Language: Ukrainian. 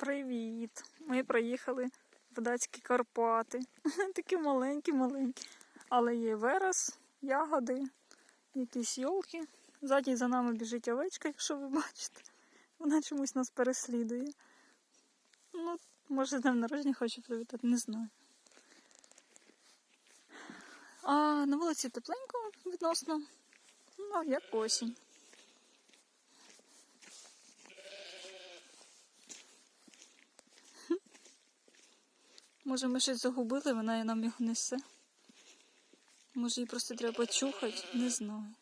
Привіт! Ми приїхали в датські Карпати. Такі маленькі-маленькі. Але є верес, ягоди, якісь йолки. Ззаді за нами біжить овечка, якщо ви бачите. Вона чомусь нас переслідує. Ну, може, з днем народження хочу привітати, не знаю. А на вулиці тепленько відносно. Ну, як осінь. Може, ми щось загубили, вона і нам його несе. Може, їй просто треба почухати, не знаю.